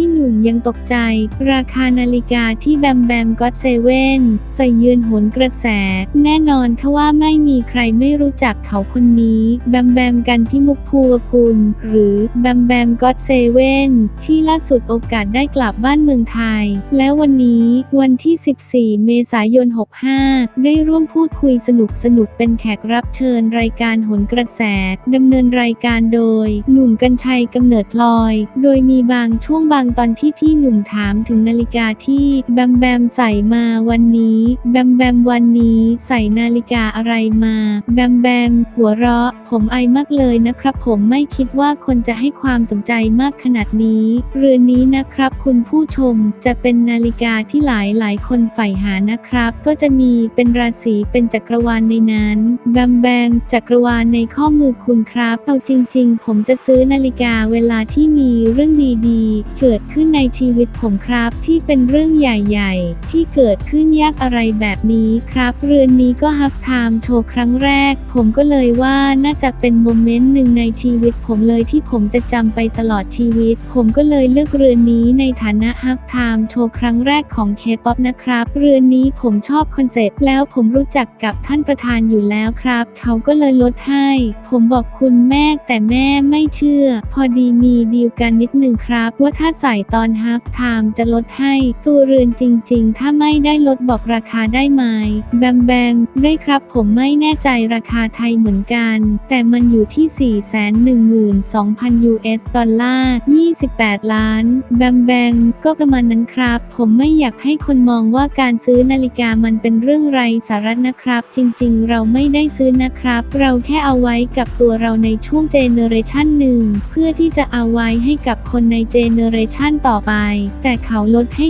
พี่หนุ่มยังตกใจ ราคานาฬิกาที่แบมแบมก็อตเซเว่นใส่ยืนหนกระแส แน่นอนค่ะว่าไม่มีใครไม่รู้จักเขาคนนี้ แบมแบมกันพิมุกภูวกุล หรือแบมแบมก็อตเซเว่นที่ล่าสุดโอกาสได้กลับบ้านเมืองไทย แล้ววันนี้วันที่ 14 เมษายน 65 ได้ร่วมพูดคุยสนุกสนุกเป็นแขกรับเชิญรายการหนกระแสดำเนินรายการโดย หนุ่มกัญชัยกำเนิดพลอย โดยมีบางช่วงบางตอนที่พี่หนุ่มถามถึงนาฬิกาที่แบมแบมใส่มาวันนี้ แบมแบมวันนี้ใส่นาฬิกาอะไรมา แบมแบมหัวเราะ ผมไอมากเลยนะครับ ผมไม่คิดว่าคนจะให้ความสนใจมากขนาดนี้ เรือนนี้นะครับ คุณผู้ชมจะเป็นนาฬิกาที่หลายหลายคนใฝ่หานะครับ ก็จะมีเป็นราศีเป็นจักรวาลในนั้น แบมแบมจักรวาลในข้อมือคุณครับเอาจริง ๆ ผมจะซื้อนาฬิกาเวลาที่มีเรื่องดีๆเกิดขึ้นในชีวิตผมครับ ที่เป็นเรื่องใหญ่ๆ ที่เกิดขึ้นยากอะไรแบบนี้ครับ เรือนนี้ก็ฮับไทม์โชว์ครั้งแรก ผมก็เลยว่าน่าจะเป็นโมเมนต์หนึ่งในชีวิตผมเลยที่ผมจะจำไปตลอดชีวิต ผมก็เลยเลือกเรือนนี้ในฐานะฮับไทม์โชว์ครั้งแรกของเคป๊อปนะครับ เรือนนี้ผมชอบคอนเซปต์แล้วผมรู้จักกับท่านประธานอยู่แล้วครับ เขาก็เลยลดให้ ผมบอกคุณแม่แต่แม่ไม่เชื่อ พอดีมีดีลกันนิดหนึ่งครับ ว่าถ้าใส่ตอนฮับไทม์จะลดให้ตัวเรือนจริง ๆ ถ้าไม่ได้ลดบอกราคาได้ไหมแบมแบมได้ครับผมไม่แน่ใจราคาไทยเหมือนกัน แต่มันอยู่ที่ 412,000 US ดอลลาร์ 28 ล้าน แบมแบมก็ประมาณนั้นครับ ผมไม่อยากให้คนมองว่าการซื้อนาฬิกามันเป็นเรื่องไรสาระนะครับ จริง ๆ เราไม่ได้ซื้อนะครับ เราแค่เอาไว้กับตัวเราในช่วงเจเนอเรชันหนึ่งเพื่อที่จะเอาไว้ให้กับคนในเจเนอเรชันต่อไป แต่เขาลดให้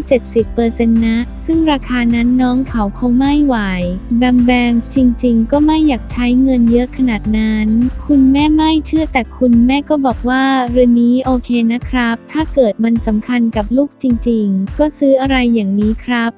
70%นะ ซึ่งราคานั้นน้องเขาคงไม่ไหว แบมแบมจริงๆ ก็ไม่อยากใช้เงินเยอะขนาดนั้น คุณแม่ไม่เชื่อแต่คุณแม่ก็บอกว่าเรือนนี้โอเคนะครับ ถ้าเกิดมันสำคัญกับลูกจริงๆ ก็ซื้ออะไรอย่างนี้ครับ